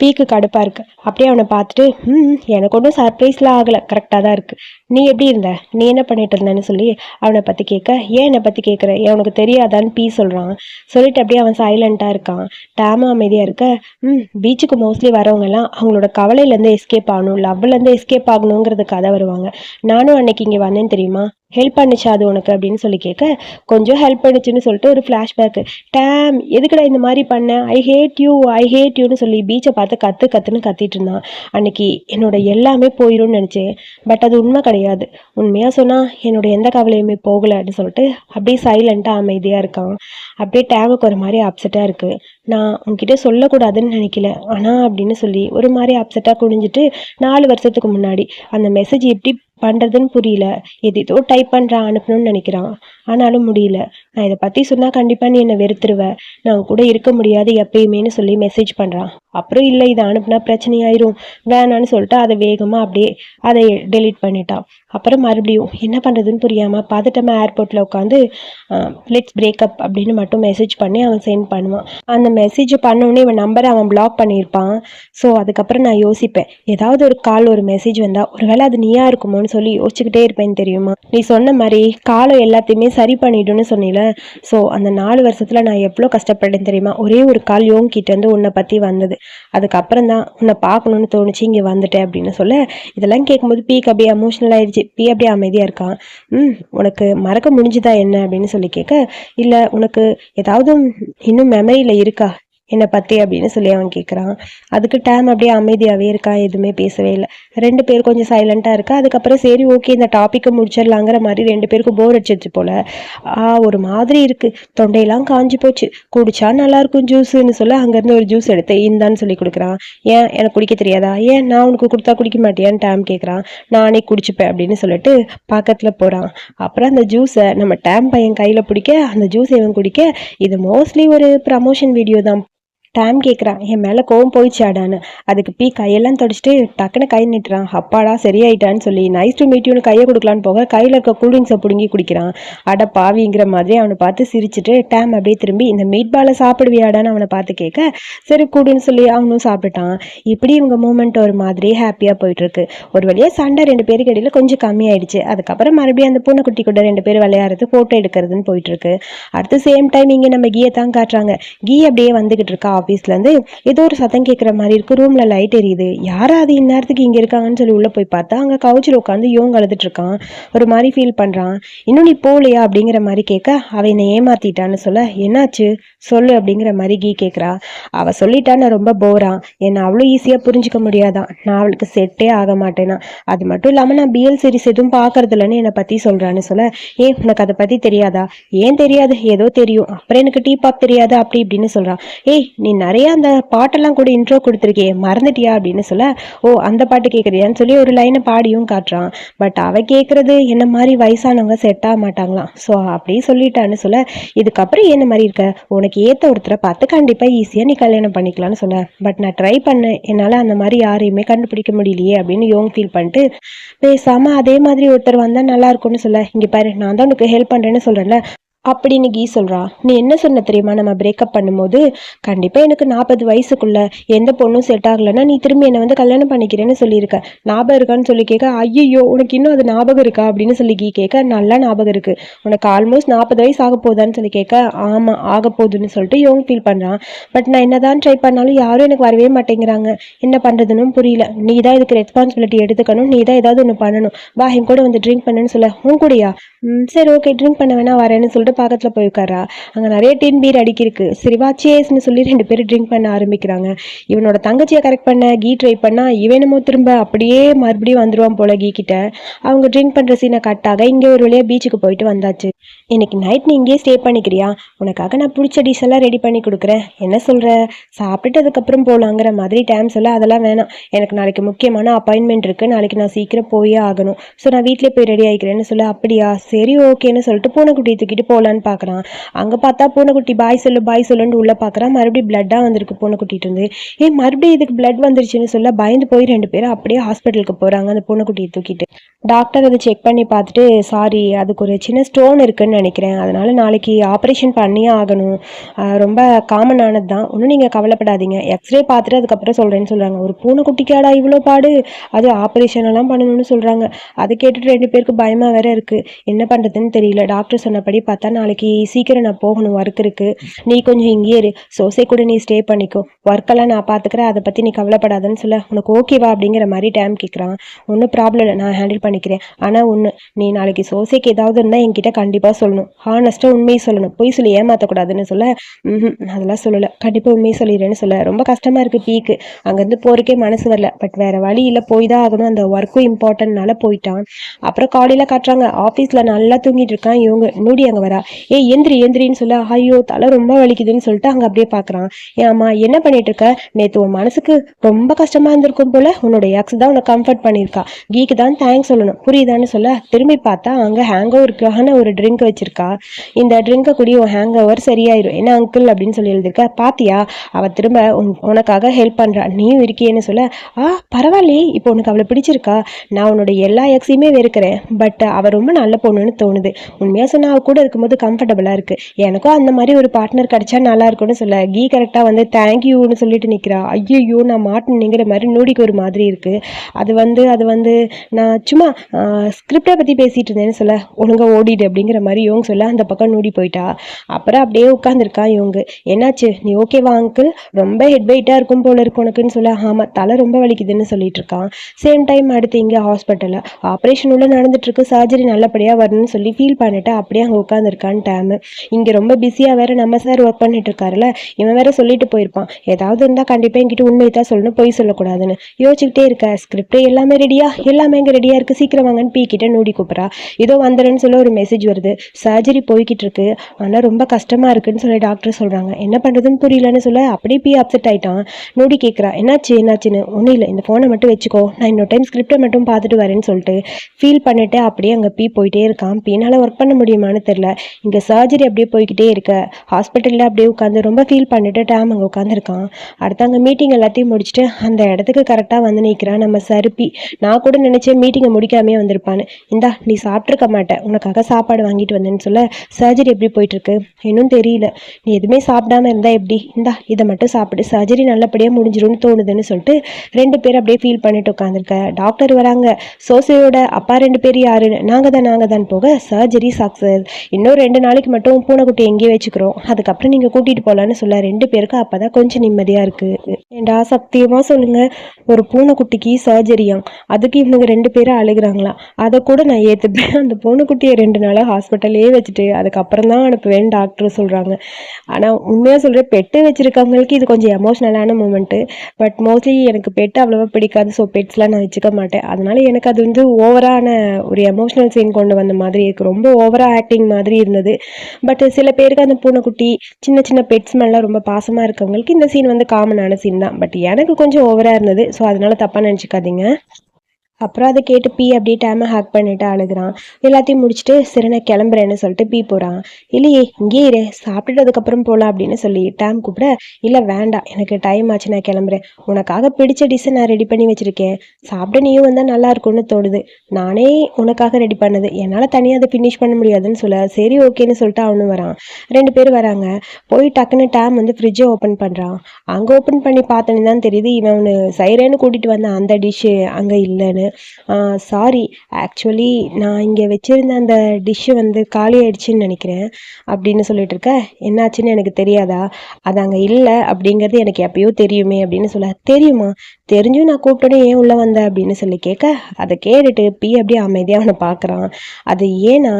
Speaker 1: பீக்கு கடுப்பாக இருக்கு. அப்படியே அவனை பார்த்துட்டு ம் எனக்கு ஒன்றும் சர்ப்ரைஸ்லாம் ஆகலை. கரெக்டாக தான் இருக்குது நீ எப்படி இருந்த? நீ என்ன பண்ணிட்டு இருந்தேன்னு சொல்லி அவனை பற்றி கேட்க ஏன் என்னை பற்றி கேட்குற? ஏன் உனக்கு தெரியாதான்னு பீ சொல்கிறான் சொல்லிட்டு அப்படியே அவன் சைலண்ட்டாக இருக்கான். டேமா அமைதியாக இருக்க. ம் பீச்சுக்கு மோஸ்ட்லி வரவங்கெல்லாம் அவங்களோட கவலையிலேருந்து எஸ்கேப் ஆகணும். லவ்லேருந்து எஸ்கேப் ஆகணுங்கிறதுக்காக தான் வருவாங்க. நானும் அன்னைக்கு இங்கே வந்தேன் தெரியுமா? ஹெல்ப் பண்ணுச்சா அது உனக்கு அப்படின்னு சொல்லி கேட்க கொஞ்சம் ஹெல்ப் பண்ணுச்சுன்னு சொல்லிட்டு ஒரு ஃப்ளாஷ்பேக்கு டேம் எதுக்குடா இந்த மாதிரி பண்ணேன் I hate you I hate யூன்னு சொல்லி பீச்சை பார்த்து கற்று கற்றுன்னு கத்திட்டு இருந்தான். அன்னைக்கு என்னோட எல்லாமே போயிடும்னு நினச்சேன். பட் அது உண்மை கிடையாது. உண்மையாக சொன்னால் என்னோட எந்த கவலையுமே போகலை அப்படின்னு சொல்லிட்டு அப்படியே சைலண்ட்டாக அமைதியாக இருக்கான். அப்படியே டேமுக்கு ஒரு மாதிரி அப்செட்டாக இருக்குது நான் உன்கிட்ட சொல்லக்கூடாதுன்னு நினைக்கல. ஆனால் அப்படின்னு சொல்லி ஒரு மாதிரி அப்செட்டாக குனிஞ்சிட்டு நாலு வருஷத்துக்கு முன்னாடி அந்த மெசேஜ் எப்படி பண்ணுறதுன்னு புரியல. எதேதோ டைப் பண்ணுறான் அனுப்பணும்னு நினைக்கிறான். ஆனாலும் முடியல. நான் இதை பற்றி சொன்னால் கண்டிப்பாக நீ என்னை வெறுத்துருவ. நான் உன் கூட இருக்க முடியாது எப்பயுமேன்னு சொல்லி மெசேஜ் பண்ணுறான் அப்புறம் இல்லை இதை அனுப்புனா பிரச்சனையாயிரும். வேணான்னு சொல்லிட்டு அதை வேகமாக அப்படியே அதை டெலீட் பண்ணிட்டான். அப்புறம் மறுபடியும் என்ன பண்ணுறதுன்னு புரியாமல் பதட்டமாக ஏர்போர்ட்டில் உட்காந்து லெட்ஸ் பிரேக்கப் அப்படின்னு மட்டும் மெசேஜ் பண்ணி அவன் சென்ட் பண்ணுவான். அந்த மெசேஜ் பண்ணோடனே இவன் நம்பரை அவன் பிளாக் பண்ணியிருப்பான். ஸோ அதுக்கப்புறம் நான் யோசிப்பேன். ஏதாவது ஒரு கால் ஒரு மெசேஜ் வந்தால் ஒருவேளை அது நீயா இருக்குமோன்னு சொல்லி யோசிச்சுக்கிட்டே இருப்பேன் தெரியுமா? நீ சொன்ன மாதிரி காலம் எல்லாத்தையுமே சரி பண்ணிடுன்னு சொன்னில. ஸோ அந்த நாலு வருஷத்தில் நான் எவ்வளோ கஷ்டப்பட்டேன் தெரியுமா? ஒரே ஒரு கால் யோங் உன்னை பற்றி வந்தது. அதுக்கப்புறம் தான் உன்னை பார்க்கணுன்னு தோணுச்சு இங்கே வந்துட்டேன் அப்படின்னு சொல்ல. இதெல்லாம் கேட்கும்போது பீக்கு அப்படியே எமோஷனல் ஆயிடுச்சு. பீ அப்படியே அமைதியாக இருக்கான் ம் உனக்கு மறக்க முடிஞ்சுதா என்ன அப்படின்னு சொல்லி கேட்க இல்லை உனக்கு ஏதாவது இன்னும் மெமரியில் இருக்கா? என்னை பற்றி அப்படின்னு சொல்லி அவன் கேட்குறான் அதுக்கு டேம் அப்படியே அமைதியாகவே இருக்கான் எதுவுமே பேசவே இல்லை. ரெண்டு பேர் கொஞ்சம் சைலண்ட்டாக இருக்கா அதுக்கப்புறம் சரி ஓகே இந்த டாப்பிக்கை முடிச்சிடலாங்கிற மாதிரி ரெண்டு பேருக்கும் போர் அடிச்சிச்சு போல். ஆ ஒரு மாதிரி இருக்குது தொண்டையெல்லாம் காஞ்சி போச்சு. குடிச்சா நல்லாயிருக்கும் ஜூஸுன்னு சொல்ல அங்கேருந்து ஒரு ஜூஸ் எடுத்து இந்தான்னு சொல்லி கொடுக்குறான். ஏன் எனக்கு குடிக்க தெரியாதா? ஏன் நான் உனக்கு கொடுத்தா குடிக்க மாட்டியான்னு டேம் கேட்குறான் நானே குடிச்சுப்பேன் அப்படின்னு சொல்லிட்டு பக்கத்தில் போகிறான் அப்புறம் அந்த ஜூஸை நம்ம டேம் பையன் கையில் பிடிக்க அந்த ஜூஸ் இவன் குடிக்க இது மோஸ்ட்லி ஒரு ப்ரமோஷன் வீடியோ தான். டேம் கேட்குறான் என் மேலே கோவம் போயிடுச்சாடான்னு அதுக்கு பீ கையெல்லாம் தொடச்சிட்டு டக்குன்னு கை நிட்டுறான். அப்பாடா சரியாயிட்டான்னு சொல்லி நைஸ் டு மீட்யூன்னு கையை கொடுக்கலான்னு போக கையில் இருக்க கூல்ட்ரிங்ஸை பிடுங்கி குடிக்கிறான். அட பாவிங்கிற மாதிரி அவனை பார்த்து சிரிச்சிட்டு டேம் அப்படியே திரும்பி இந்த மீட் பாலை சாப்பிடுவியாடான்னு அவனை பார்த்து கேட்க சரி கூடுன்னு சொல்லி அவனும் சாப்பிட்டான். இப்படி இவங்க மூமெண்ட் ஒரு மாதிரி ஹாப்பியாக போயிட்டுருக்கு. ஒரு வழியாக சண்டை ரெண்டு பேருக்கு இடையில கொஞ்சம் கம்மியாயிடுச்சு. அதுக்கப்புறம் மறுபடியும் அந்த பூனைக்குட்டி கூட ரெண்டு பேரும் விளையாடுறது ஃபோட்டோ எடுக்கிறதுன்னு போயிட்டுருக்கு. அடுத்து சேம் டைம் இங்கே நம்ம கீயை தான் காட்டுறாங்க. கீ அப்படியே வந்துகிட்டு இருக்கா. ஆஃபீஸ்லேருந்து ஏதோ ஒரு சத்தம் கேட்குற மாதிரி இருக்கு. ரூமில் லைட் எரியுது. யாரா அது இந்நேரத்துக்கு இங்கே இருக்காங்கன்னு சொல்லி உள்ளே போய் பார்த்தா அங்கே கவுச்சில் உட்காந்து யோங்க அழுதுட்டு இருக்கான். ஒரு மாதிரி ஃபீல் பண்ணுறான் இன்னும் நீ போகலையா? அப்படிங்கிற மாதிரி கேட்க அவன் என்னை ஏமாத்திட்டான்னு சொல்ல என்னாச்சு? சொல்லு அப்படிங்கிற மாதிரி கீ கேட்குறா அவள் சொல்லிட்டா நான் ரொம்ப போறான் என்னை அவ்வளோ ஈஸியாக புரிஞ்சுக்க முடியாதான் நான் அவளுக்கு செட்டே ஆக மாட்டேனா? அது மட்டும் இல்லாமல் நான் பிஎல் சீரிஸ் எதுவும் பார்க்கறது இல்லைன்னு என்னை பற்றி சொல்கிறான்னு சொல்ல ஏன் உனக்கு அதை பற்றி தெரியாதா? ஏன் தெரியாது? ஏதோ தெரியும். அப்புறம் எனக்கு டீ பாப் தெரியாது அப்படி இப்படின்னு சொல்கிறான் ஏய் நீ நீ நிறைய அந்த பாட்டெல்லாம் கூட இன்ட்ரோ கொடுத்துருக்கியே மறந்துட்டியா அப்படின்னு சொல்ல ஓ அந்த பாட்டு கேட்குறியான்னு சொல்லி ஒரு லைனை பாடியும் காட்டுறான். பட் அவ கேட்குறது என்ன மாதிரி வயசானவங்க செட் ஆக மாட்டாங்களாம். ஸோ அப்படியே சொல்லிட்டான்னு சொல்ல இதுக்கப்புறம் என்ன மாதிரி இருக்க? உனக்கு ஏற்ற ஒருத்தரை பார்த்து கண்டிப்பாக ஈஸியாக நீ கல்யாணம் பண்ணிக்கலாம்னு சொல்ல பட் நான் ட்ரை பண்ணேன். என்னால் அந்த மாதிரி யாரையுமே கண்டுபிடிக்க முடியலையே அப்படின்னு யோங் ஃபீல் பண்ணிட்டு பேசாமல் அதே மாதிரி ஒருத்தர் வந்தால் நல்லா இருக்கும்னு சொல்ல. இங்கே பாரு நான் தான் உனக்கு ஹெல்ப் பண்ணுறேன்னு சொல்கிறேன்ல அப்படின்னு கீ சொல்கிறா நீ என்ன சொன்ன தெரியுமா? நம்ம பிரேக்கப் பண்ணும்போது கண்டிப்பாக எனக்கு நாற்பது வயசுக்குள்ள எந்த பொண்ணும் செட் ஆகலைன்னா நீ திரும்பி என்னை வந்து கல்யாணம் பண்ணிக்கிறேன்னு சொல்லியிருக்க. ஞாபகம் இருக்கான்னு சொல்லி கேட்க ஐயோ உனக்கு இன்னும் அது ஞாபகம் இருக்கா? அப்படின்னு சொல்லி கீ கேட்க நல்லா ஞாபகம் இருக்கு. உனக்கு ஆல்மோஸ்ட் நாற்பது வயசு ஆக போதான்னு சொல்லி கேட்க ஆமாம் ஆக போகுதுன்னு சொல்லிட்டு யோங் ஃபீல் பண்ணுறான் பட் நான் என்னதான் ட்ரை பண்ணாலும் யாரும் எனக்கு வரவே மாட்டேங்கிறாங்க. என்ன பண்ணுறதுன்னு புரியல. நீ தான் இதுக்கு ரெஸ்பான்சிபிலிட்டி எடுத்துக்கணும். நீ தான் ஏதாவது ஒன்று பண்ணணும். வா என் கூட வந்து ட்ரிங்க் பண்ணுன்னு சொல்ல. உன் கூடயா? ம் சரி ஓகே ட்ரிங்க் பண்ண வேணா வரேன்னு சொல்லிட்டு பக்கத்தில் போய் உட்காரா அங்கே நிறைய டின் பீர் அடிக்கிருக்கு. சரி வா சேஸ்னு சொல்லி ரெண்டு பேரும் ட்ரிங்க் பண்ண ஆரம்பிக்கிறாங்க. இவனோட தங்கச்சியை கரெக்ட் பண்ண கீ ட்ரை பண்ணா இவனமோ திரும்ப அப்படியே மறுபடியும் வந்துருவான் போல கீ கிட்ட. அவங்க ட்ரிங்க் பண்ணுற சீனை கட்டாக இங்கே ஒரு வழியாக பீச்சுக்கு போயிட்டு வந்தாச்சு. இன்னைக்கு நைட் நீ இங்கேயே ஸ்டே பண்ணிக்கிறியா? உனக்காக நான் பிடிச்ச டிஷ் எல்லாம் ரெடி பண்ணி கொடுக்குறேன். என்ன சொல்கிற சாப்பிட்டுட்டு அதுக்கப்புறம் போகலாங்கிற மாதிரி டைம் சொல்ல அதெல்லாம் வேணாம். எனக்கு நாளைக்கு முக்கியமான அப்பாயின்மெண்ட் இருக்குது நாளைக்கு நான் சீக்கிரம் போயே ஆகணும். ஸோ நான் வீட்டிலே போய் ரெடி ஆகிக்கிறேன்னு சொல்ல. அப்படியா? சரி ஓகேன்னு சொல்லிட்டு பூனைக்குட்டியை தூக்கிட்டு போகலான்னு பார்க்குறான். அங்கே பார்த்தா பூனைக்குட்டி பாய் சொல்லு பாய் சொல்லுன்னு உள்ளே பார்க்குறான். மறுபடியும் பிளட்டாக வந்திருக்கு பூனைக்குட்டிட்டு இருந்து. ஏ மறுபடியும் இதுக்கு பிளட் வந்துருச்சுன்னு சொல்ல? பயந்து போய் ரெண்டு பேரும் அப்படியே ஹாஸ்பிட்டலுக்கு போகிறாங்க அந்த பூனைக்குட்டியை தூக்கிட்டு. டாக்டர் அதை செக் பண்ணி பார்த்துட்டு சாரி அதுக்கு ஒரு சின்ன ஸ்டோன் இருக்குன்னு நினைக்கிறேன். அதனால நாளைக்கு ஆப்ரேஷன் பண்ணியே ஆகணும். ரொம்ப காமனானது தான் ஒன்றும் நீங்கள் கவலைப்படாதீங்க. எக்ஸ்ரே பார்த்துட்டு அதுக்கப்புறம் சொல்கிறேன்னு சொல்கிறாங்க ஒரு பூனைக்குட்டிக்காடா இவ்வளோ பாடு? அது ஆப்ரேஷன் எல்லாம் பண்ணணும்னு சொல்கிறாங்க அதை கேட்டுட்டு ரெண்டு பேருக்கு பயமாக வேற இருக்குது என்ன பண்ணுறதுன்னு தெரியல. டாக்டர் சொன்னபடி பார்த்தா நாளைக்கு சீக்கிரம் நான் போகணும். ஒர்க் இருக்குது நீ கொஞ்சம் இங்கேயே இரு. சோசை கூட நீ ஸ்டே பண்ணிக்கோ. ஒர்க்கெல்லாம் நான் பார்த்துக்கிறேன். அதை பற்றி நீ கவலைப்படாதன்னு சொல்ல. உனக்கு ஓகேவா அப்படிங்கிற மாதிரி டைம் கேட்குறான் ஒன்றும் ப்ராப்ளம் இல்லை. நான் ஹேண்டில் பண்ணிக்கிறேன். ஆனால் ஒன்று நீ நாளைக்கு சோசைக்கு ஏதாவது இருந்தால் என்கிட்ட கண்டிப்பாக சொல்லணும். ஹானஸ்ட்டாக உண்மையை சொல்லணும். பொய் சொல்லி ஏமாற்றக்கூடாதுன்னு சொல்ல அதெல்லாம் சொல்லலை. கண்டிப்பாக உண்மையை சொல்லிடுறேன்னு சொல்ல. ரொம்ப கஷ்டமாக இருக்குது பீக்கு. அங்கேருந்து போகிறக்கே மனசு வரல. பட் வேறு வழி இல்லை. போய் தான் ஆகணும். அந்த ஒர்க்கும் இம்பார்ட்டன்ட்னால போயிட்டான். அப்புறம் காலையில் காட்டுறாங்க. ஆஃபீஸில் நல்லா தூங்கிட்டு இருக்கான் இவங்க. நூடி அங்கே வரா. ஏ எந்திரி எந்திரின்னு சொல்ல ஐயோ தலை ரொம்ப வலிக்குதுன்னு சொல்லிட்டு அங்கே அப்படியே பார்க்குறான் ஏம்மா என்ன பண்ணிட்டு இருக்க? நேற்று உன் மனசுக்கு ரொம்ப கஷ்டமாக இருந்திருக்கும் போல. உன்னோட எக்ஸ் தான் உன்னை கம்ஃபர்ட் பண்ணியிருக்கா. கீக்கு தான் தேங்க்ஸ் சொல்லணும். புரியுதான்னு சொல்ல திரும்பி பார்த்தா அங்கே ஹேங்கோ இருக்கான ஒரு ட்ரிங்க் வச்சு வச்சிருக்கா. இந்த ட்ரிங்கை குடி உன் ஹேங் ஓவர் சரியாயிரும். என்ன அங்கிள் அப்படின்னு சொல்லி எழுதிருக்க பாத்தியா அவ திரும்ப உன் உனக்காக ஹெல்ப் பண்றா. நீயும் இருக்கியேன்னு சொல்ல ஆ பரவாயில்லையே இப்போ உனக்கு அவளை பிடிச்சிருக்கா. நான் உன்னோட எல்லா எக்ஸையுமே வெறுக்கிறேன். பட் அவ ரொம்ப நல்ல பொண்ணுன்னு தோணுது. உண்மையா சொன்னா அவ கூட இருக்கும்போது கம்ஃபர்டபுளா இருக்கு. எனக்கும் அந்த மாதிரி ஒரு பார்ட்னர் கிடைச்சா நல்லா இருக்கும்னு சொல்ல கீ கரெக்டா வந்து தேங்க்யூன்னு சொல்லிட்டு நிக்கிறா. ஐயோ நான் மாட்டினுங்கிற மாதிரி நூடிக்கு ஒரு மாதிரி இருக்கு. அது வந்து அது வந்து நான் சும்மா ஸ்கிரிப்டை பற்றி பேசிகிட்டு இருந்தேன்னு சொல்ல ஒழுங்கா ஓடிடு அப்படிங்கிற மாதிரி இவங்க சொல்ல அந்த பக்கம் நூடி போயிட்டா. அப்புறம் அப்படியே உட்காந்துருக்கா இவங்க. என்னாச்சு? நீ ஓகேவா அங்கிள் ரொம்ப ஹெட் வெயிட்டாக இருக்கும் போல இருக்கும் உனக்குன்னு சொல்ல. ஆமாம் தலை ரொம்ப வலிக்குதுன்னு சொல்லிட்டு இருக்கான் சேம் டைம் அடுத்து இங்கே ஹாஸ்பிட்டலில் ஆப்ரேஷன் உள்ள நடந்துட்டு இருக்கு சர்ஜரி நல்லபடியாக வரணும்னு சொல்லி ஃபீல் பண்ணிட்டு அப்படியே அங்கே உட்காந்துருக்கான் டைம் இங்கே ரொம்ப பிஸியாக வேற நம்ம சார் ஒர்க் பண்ணிட்டு இருக்காருல்ல. இவன் வேற சொல்லிட்டு போயிருப்பான். ஏதாவது இருந்தால் கண்டிப்பாக என்கிட்ட உண்மையை தான் சொல்லணும் பொய் சொல்லக்கூடாதுன்னு. யோசிச்சுக்கிட்டே இருக்க ஸ்கிரிப்ட் எல்லாமே ரெடியா எல்லாமே இங்கே ரெடியா இருக்கு. சீக்கிரம் வாங்கன்னு பீ கிட்ட நூடி கூப்பிட்றா. ஏதோ வந்துடுன்னு சொல்ல ஒரு மெசேஜ் வருது. சர்ஜரி போய்கிட்டு இருக்கு ஆனால் ரொம்ப கஷ்டமா இருக்குன்னு சொல்லி டாக்டர் சொல்றாங்க. என்ன பண்றதுன்னு புரியலன்னு சொல்ல அப்படியே பி அப்செட் ஆயிட்டான். நோடி கேட்குறா என்னாச்சு என்னாச்சுன்னு? ஒன்றும் இல்லை இந்த ஃபோனை மட்டும் வச்சுக்கோ. நான் இன்னொரு டைம் ஸ்கிரிப்டை மட்டும் பார்த்துட்டு வரேன்னு சொல்லிட்டு ஃபீல் பண்ணிட்டு அப்படியே அங்கே பி போயிட்டே இருக்கான். பீனால ஒர்க் பண்ண முடியுமான்னு தெரில இங்கே சர்ஜரி அப்படியே போய்கிட்டே இருக்க. ஹாஸ்பிட்டலில் அப்படியே உட்காந்து ரொம்ப ஃபீல் பண்ணிட்டு டேம் அங்கே உட்காந்துருக்கான் அடுத்து அங்கே மீட்டிங் எல்லாத்தையும் முடிச்சுட்டு அந்த இடத்துக்கு கரெக்டாக வந்து நிற்கிறான் நம்ம சருப்பி நான் கூட நினச்சேன் மீட்டிங்கை முடிக்காமே வந்திருப்பான்னு. இந்தா நீ சாப்பிட்ருக்க மாட்டேன் உனக்காக சாப்பாடு வாங்கிட்டு வந்து வந்தேன்னு சொல்ல சர்ஜரி எப்படி போயிட்டுருக்கு? இன்னும் தெரியல. நீ எதுவுமே சாப்பிடாம இருந்தா எப்படி? இந்தா இதை மட்டும் சாப்பிடு. சர்ஜரி நல்லபடியாக முடிஞ்சிரும்னு தோணுதுன்னு சொல்லிட்டு ரெண்டு பேர் அப்படியே ஃபீல் பண்ணிட்டு உட்காந்துருக்க டாக்டர் வராங்க. சோசையோட அப்பா ரெண்டு பேர் யாருன்னு நாங்கள் தான் நாங்கள் தான். போக சர்ஜரி சக்ஸஸ் இன்னும் ரெண்டு நாளைக்கு மட்டும் பூனைக்குட்டி எங்கேயே வச்சுக்கிறோம். அதுக்கப்புறம் நீங்கள் கூட்டிகிட்டு போகலான்னு சொல்ல ரெண்டு பேருக்கும் அப்போ தான் கொஞ்சம் நிம்மதியாக இருக்குது ஏண்டா சத்தியமாக சொல்லுங்கள் ஒரு பூனைக்குட்டிக்கு சர்ஜரியாம் அதுக்கு இவனுங்க ரெண்டு பேரும் அழுகிறாங்களா? அதை கூட நான் ஏற்றுப்பேன் அந்த பூனைக்குட்டியை ரெண்டு நாளாக ஹாஸ்பிட்டல் பக்கத்துலேயே வச்சுட்டு அதுக்கப்புறம் தான் அனுப்புவேன்னு டாக்டர் சொல்கிறாங்க ஆனால் உண்மையாக சொல்கிறேன் பெட்டு வச்சுருக்கவங்களுக்கு இது கொஞ்சம் எமோஷ்னலான மூமெண்ட்டு பட் மோஸ்ட்லி எனக்கு பெட்டு அவ்வளோவா பிடிக்காது. ஸோ பெட்ஸ்லாம் நான் வச்சுக்க மாட்டேன். அதனால எனக்கு அது வந்து ஓவரான ஒரு எமோஷ்னல் சீன் கொண்டு வந்த மாதிரி இருக்குது ரொம்ப ஓவராக ஆக்டிங் மாதிரி இருந்தது. பட் சில பேருக்கு அந்த பூனைக்குட்டி சின்ன சின்ன பெட்ஸ் மேலாம் ரொம்ப பாசமாக இருக்கவங்களுக்கு இந்த சீன் வந்து காமனான சீன் தான். பட் எனக்கு கொஞ்சம் ஓவராக இருந்தது. ஸோ அதனால தப்பாக நினச்சிக்காதீங்க. அப்புறம் அதை கேட்டு பி அப்படியே டேமை ஹேக் பண்ணிட்டு அழுகுறான். எல்லாத்தையும் முடிச்சுட்டு சரி நான் கிளம்புறேன்னு சொல்லிட்டு பி போகிறான் இல்லையே இங்கே இரு சாப்பிட்டுட்டதுக்கப்புறம் போகலாம் அப்படின்னு சொல்லி டேம் கூப்பிட இல்லை வேண்டாம் எனக்கு டைம் ஆச்சு நான் கிளம்புறேன். உனக்காக பிடிச்ச டிஷ்ஷை நான் ரெடி பண்ணி வச்சுருக்கேன். சாப்பிட நீயும் வந்தால் நல்லா இருக்கும்னு தோணுது. நானே உனக்காக ரெடி பண்ணது. என்னால் தனியாக அதை ஃபினிஷ் பண்ண முடியாதுன்னு சொல்ல சரி ஓகேன்னு சொல்லிட்டு அவனும் வரான். ரெண்டு பேர் வராங்க. போய் டக்குன்னு டேம் வந்து ஃப்ரிட்ஜை ஓப்பன் பண்ணுறான் அங்கே ஓப்பன் பண்ணி பார்த்தோன்னு தான் தெரியுது இவன் அவனு சைரேன்னு கூட்டிகிட்டு வந்த அந்த டிஷ்ஷு அங்கே இல்லைன்னு. சாரி ஆக்சுவலி நான் இங்கே வச்சுருந்த அந்த டிஷ்ஷு வந்து காலி ஆயிடுச்சுன்னு நினைக்கிறேன். அப்படின்னு சொல்லிட்டு இருக்க. என்னாச்சுன்னு எனக்கு தெரியாதா? அது அங்கே இல்லை அப்படிங்கிறது எனக்கு எப்பயோ தெரியுமே அப்படின்னு சொல்ல. தெரியுமா? தெரிஞ்சும் நான் கூப்பிட்டோன்னே ஏன் உள்ளே வந்த அப்படின்னு சொல்லி கேட்க அதை கேட்டுட்டு பி அப்படியே அமைதியாக அவனை பார்க்குறான். அது ஏன்னா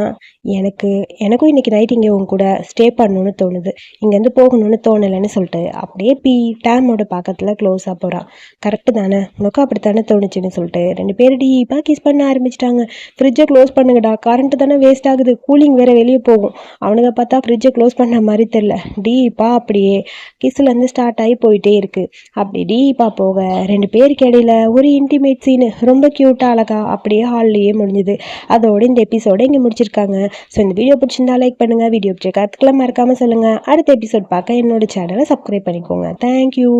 Speaker 1: எனக்கு எனக்கும் இன்றைக்கி நைட் இங்கே உன் கூட ஸ்டே பண்ணணும்னு தோணுது. இங்கேருந்து போகணும்னு தோணலைன்னு சொல்லிட்டு அப்படியே பி டேமோட பக்கத்தில் க்ளோஸாக போகிறான் கரெக்டு தானே? உனக்கும் அப்படித்தானே தோணுச்சுன்னு சொல்லிட்டு ரெண்டு பேர் டீப்பாக கிஸ் பண்ண ஆரம்பிச்சிட்டாங்க. ஃப்ரிட்ஜை க்ளோஸ் பண்ணுங்கடா. கரண்ட்டு தானே வேஸ்ட் ஆகுது. கூலிங் வேறு வெளியே போகும். அவனுங்க பார்த்தா ஃப்ரிட்ஜை க்ளோஸ் பண்ண மாதிரி தெரில டீப்பாக அப்படியே கிஸ்லேருந்து ஸ்டார்ட் ஆகி போயிட்டே இருக்குது அப்படி டீப்பாக போக ரெண்டு பேருக்கு இடையில ஒரு இன்டிமேட் சீனு ரொம்ப க்யூட்டாக அழகா அப்படியே ஹால்லேயே முடிஞ்சுது. அதோட இந்த எபிசோட இங்கே முடிச்சிருக்காங்க. ஸோ இந்த வீடியோ பிடிச்சிருந்தா லைக் பண்ணுங்கள் வீடியோ பிடிச்ச கற்றுக்கலாம் மறக்காமல் சொல்லுங்கள் அடுத்த எபிசோட் பார்க்க என்னோட சேனலை சப்ஸ்கிரைப் பண்ணிக்கோங்க. தேங்க்யூ